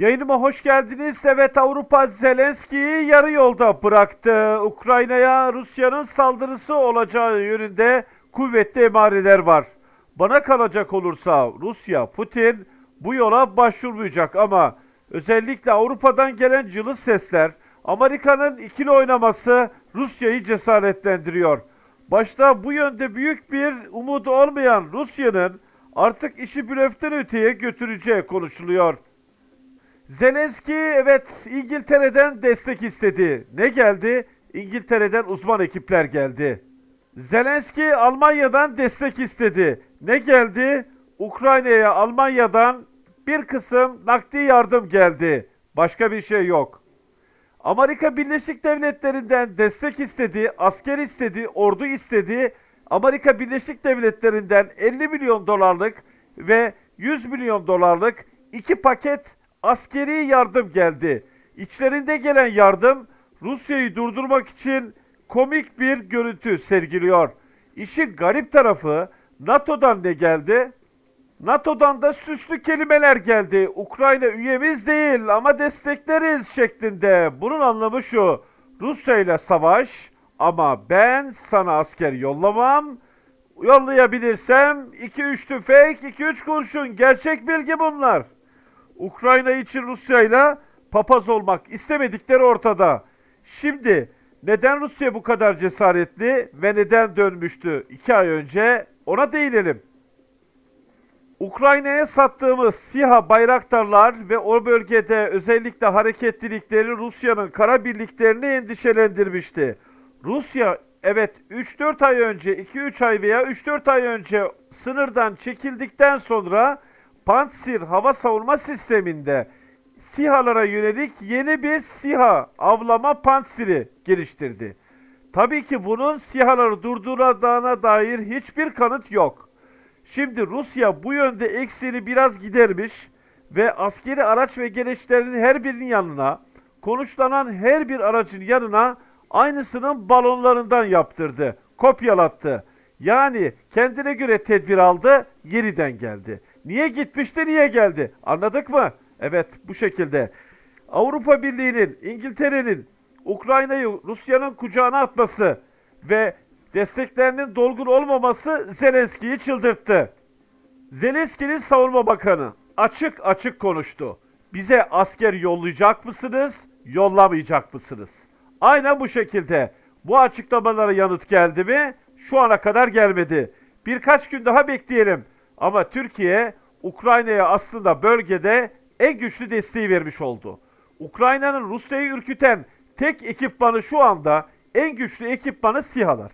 Yayınıma hoş geldiniz. Evet Avrupa Zelenski'yi yarı yolda bıraktı. Ukrayna'ya Rusya'nın saldırısı olacağı yönünde kuvvetli emareler var. Bana kalacak olursa Rusya, Putin bu yola başvurmayacak ama özellikle Avrupa'dan gelen cılız sesler Amerika'nın ikili oynaması Rusya'yı cesaretlendiriyor. Başta bu yönde büyük bir umudu olmayan Rusya'nın artık işi blöften öteye götüreceği konuşuluyor. Zelenski evet İngiltere'den destek istedi. Ne geldi? İngiltere'den uzman ekipler geldi. Zelenski Almanya'dan destek istedi. Ne geldi? Ukrayna'ya Almanya'dan bir kısım nakdi yardım geldi. Başka bir şey yok. Amerika Birleşik Devletleri'nden destek istedi, asker istedi, ordu istedi. Amerika Birleşik Devletleri'nden 50 milyon dolarlık ve 100 milyon dolarlık iki paket askeri yardım geldi. İçlerinde gelen yardım Rusya'yı durdurmak için komik bir görüntü sergiliyor. İşin garip tarafı NATO'dan ne geldi? NATO'dan da süslü kelimeler geldi. Ukrayna üyemiz değil ama destekleriz şeklinde. Bunun anlamı şu. Rusya ile savaş ama ben sana asker yollamam. Yollayabilirsem 2-3 tüfek, 2-3 kurşun. Gerçek bilgi bunlar. Ukrayna için Rusya ile papaz olmak istemedikleri ortada. Şimdi neden Rusya bu kadar cesaretli ve neden dönmüştü 2 ay önce ona değinelim. Ukrayna'ya sattığımız SİHA bayraktarlar ve o bölgede özellikle hareketlilikleri Rusya'nın kara birliklerini endişelendirmişti. Rusya evet 3-4 ay önce, 2-3 ay veya 3-4 ay önce sınırdan çekildikten sonra Pantsir hava savunma sisteminde SİHA'lara yönelik yeni bir SİHA avlama Pantsir'i geliştirdi. Tabii ki bunun SİHA'ları durduracağına dair hiçbir kanıt yok. Şimdi Rusya bu yönde eksiğini biraz gidermiş ve askeri araç ve gereçlerin her birinin yanına, konuşlanan her bir aracın yanına aynısının balonlarından yaptırdı, kopyalattı. Yani kendine göre tedbir aldı, yeniden geldi. Niye gitmişti, niye geldi? Anladık mı? Evet, bu şekilde. Avrupa Birliği'nin, İngiltere'nin Ukrayna'yı Rusya'nın kucağına atması ve desteklerinin dolgun olmaması Zelenski'yi çıldırttı. Zelenski'nin savunma bakanı açık açık konuştu. Bize asker yollayacak mısınız, yollamayacak mısınız? Aynen bu şekilde. Bu açıklamalara yanıt geldi mi? Şu ana kadar gelmedi. Birkaç gün daha bekleyelim. Ama Türkiye Ukrayna'ya aslında bölgede en güçlü desteği vermiş oldu. Ukrayna'nın Rusya'yı ürküten tek ekipmanı şu anda en güçlü ekipmanı SİHA'lar.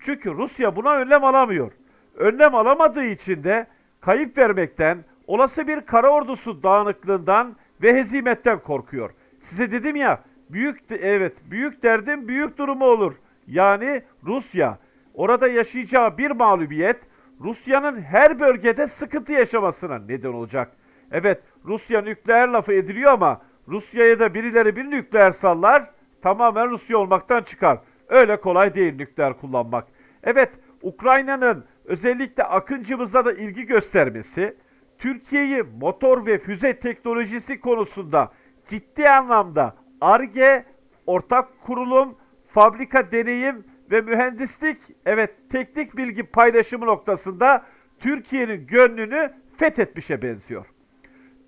Çünkü Rusya buna önlem alamıyor. Önlem alamadığı için de kayıp vermekten, olası bir kara ordusu dağınıklığından ve hezimetten korkuyor. Size dedim ya, büyük evet, büyük derdim büyük durumu olur. Yani Rusya orada yaşayacağı bir mağlubiyet Rusya'nın her bölgede sıkıntı yaşamasına neden olacak. Evet, Rusya nükleer lafı ediliyor ama Rusya'ya da birileri bir nükleer sallar, tamamen Rusya olmaktan çıkar. Öyle kolay değil nükleer kullanmak. Evet, Ukrayna'nın özellikle Akıncımız'a da ilgi göstermesi, Türkiye'yi motor ve füze teknolojisi konusunda ciddi anlamda ARGE, ortak kurulum, fabrika deneyim ve mühendislik, evet teknik bilgi paylaşımı noktasında Türkiye'nin gönlünü fethetmişe benziyor.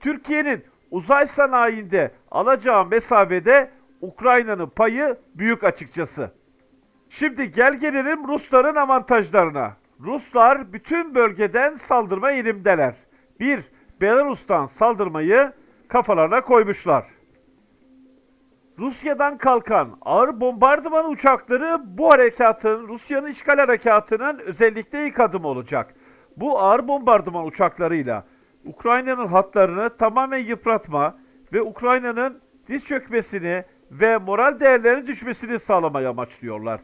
Türkiye'nin uzay sanayinde alacağı mesafede Ukrayna'nın payı büyük açıkçası. Şimdi gel gelelim Rusların avantajlarına. Ruslar bütün bölgeden saldırma eğilimdeler. Bir, Belarus'tan saldırmayı kafalarına koymuşlar. Rusya'dan kalkan ağır bombardıman uçakları bu harekatın, Rusya'nın işgal harekatının özellikle ilk adımı olacak. Bu ağır bombardıman uçaklarıyla Ukrayna'nın hatlarını tamamen yıpratma ve Ukrayna'nın diz çökmesini ve moral değerlerinin düşmesini sağlamayı amaçlıyorlar.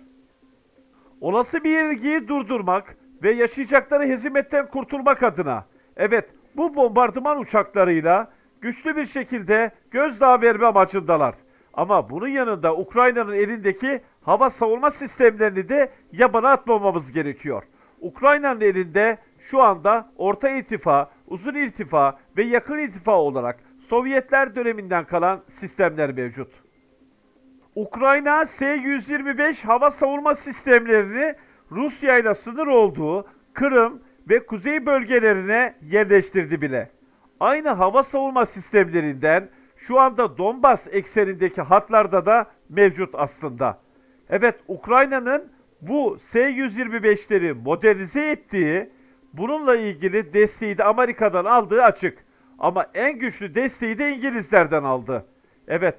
Olası bir yenilgiyi durdurmak ve yaşayacakları hezimetten kurtulmak adına evet bu bombardıman uçaklarıyla güçlü bir şekilde gözdağı verme amacındalar. Ama bunun yanında Ukrayna'nın elindeki hava savunma sistemlerini de yabana atmamamız gerekiyor. Ukrayna'nın elinde şu anda orta irtifa, uzun irtifa ve yakın irtifa olarak Sovyetler döneminden kalan sistemler mevcut. Ukrayna S-125 hava savunma sistemlerini Rusya ile sınır olduğu Kırım ve kuzey bölgelerine yerleştirdi bile. Aynı hava savunma sistemlerinden şu anda Donbas eksenindeki hatlarda da mevcut aslında. Evet Ukrayna'nın bu S-125'leri modernize ettiği, bununla ilgili desteği de Amerika'dan aldığı açık. Ama en güçlü desteği de İngilizlerden aldı. Evet,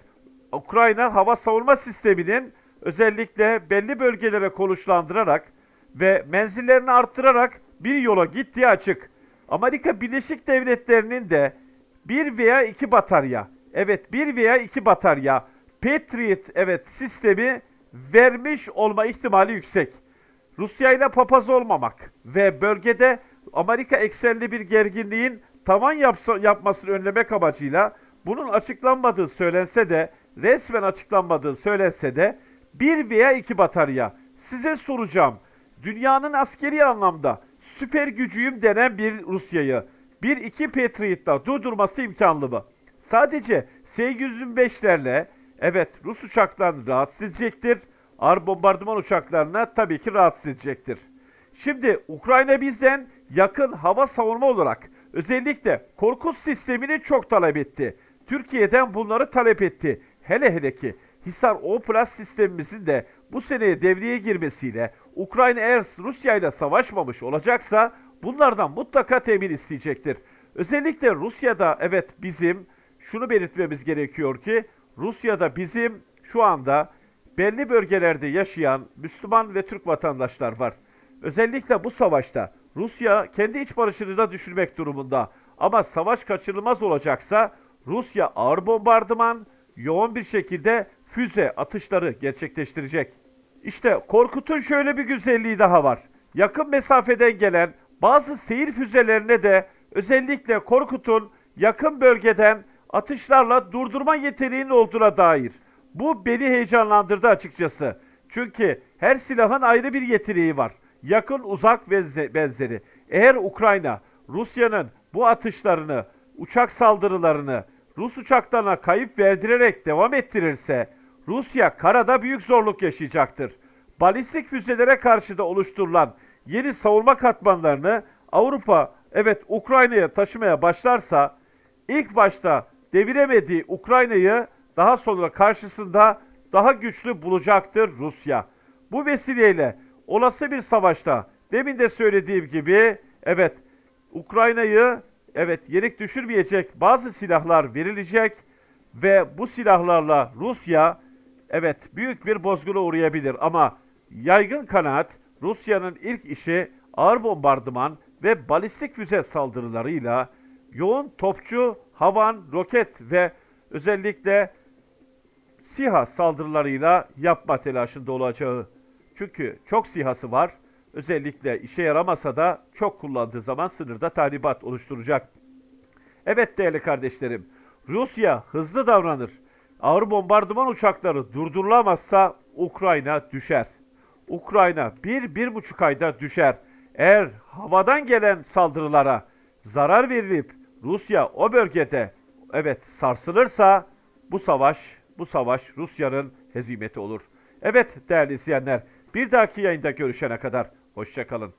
Ukrayna hava savunma sisteminin özellikle belli bölgelere konuşlandırarak ve menzillerini arttırarak bir yola gittiği açık. Amerika Birleşik Devletleri'nin de bir veya iki batarya, evet bir veya iki batarya Patriot evet sistemi vermiş olma ihtimali yüksek. Rusya ile papaz olmamak ve bölgede Amerika eksenli bir gerginliğin tavan yapsa, yapmasını önlemek amacıyla bunun açıklanmadığı söylense de resmen açıklanmadığı söylense de bir veya iki batarya. Size soracağım. Dünyanın askeri anlamda süper gücüyüm denen bir Rusya'yı bir iki Patriot'la durdurması imkanlı mı? Sadece S-125'lerle evet Rus uçaklarını rahatsız edecektir. Ağır bombardıman uçaklarına tabii ki rahatsız edecektir. Şimdi Ukrayna bizden yakın hava savunma olarak özellikle Korkut sistemini çok talep etti. Türkiye'den bunları talep etti. Hele hele ki Hisar O Plus sistemimizin de bu seneye devreye girmesiyle Ukrayna eğer Rusya ile savaşmamış olacaksa bunlardan mutlaka temin isteyecektir. Özellikle Rusya'da evet bizim şunu belirtmemiz gerekiyor ki Rusya'da bizim şu anda belli bölgelerde yaşayan Müslüman ve Türk vatandaşlar var. Özellikle bu savaşta Rusya kendi iç barışını da düşürmek durumunda. Ama savaş kaçınılmaz olacaksa Rusya ağır bombardıman, yoğun bir şekilde füze atışları gerçekleştirecek. İşte Korkut'un şöyle bir güzelliği daha var. Yakın mesafeden gelen bazı seyir füzelerine de özellikle Korkut'un yakın bölgeden atışlarla durdurma yeteneğinin olduğuna dair. Bu beni heyecanlandırdı açıkçası. Çünkü her silahın ayrı bir yeteneği var. Yakın uzak benze- benzeri. Eğer Ukrayna Rusya'nın bu atışlarını, uçak saldırılarını Rus uçaklarına kayıp verdirerek devam ettirirse Rusya karada büyük zorluk yaşayacaktır. Balistik füzelere karşı da oluşturulan yeni savunma katmanlarını Avrupa evet Ukrayna'ya taşımaya başlarsa ilk başta deviremediği Ukrayna'yı daha sonra karşısında daha güçlü bulacaktır Rusya. Bu vesileyle olası bir savaşta demin de söylediğim gibi evet Ukrayna'yı evet yenik düşürmeyecek bazı silahlar verilecek ve bu silahlarla Rusya evet büyük bir bozguna uğrayabilir ama yaygın kanaat Rusya'nın ilk işi ağır bombardıman ve balistik füze saldırılarıyla yoğun topçu, havan, roket ve özellikle SİHA saldırılarıyla yapma telaşında olacağı. Çünkü çok SİHA'sı var. Özellikle işe yaramasa da çok kullandığı zaman sınırda tahribat oluşturacak. Evet değerli kardeşlerim, Rusya hızlı davranır. Ağır bombardıman uçakları durdurulamazsa Ukrayna düşer. Ukrayna bir, bir buçuk ayda düşer. Eğer havadan gelen saldırılara zarar verilip Rusya o bölgede evet sarsılırsa bu savaş, bu savaş Rusya'nın hezimeti olur. Evet değerli izleyenler, bir dahaki yayında görüşene kadar hoşçakalın.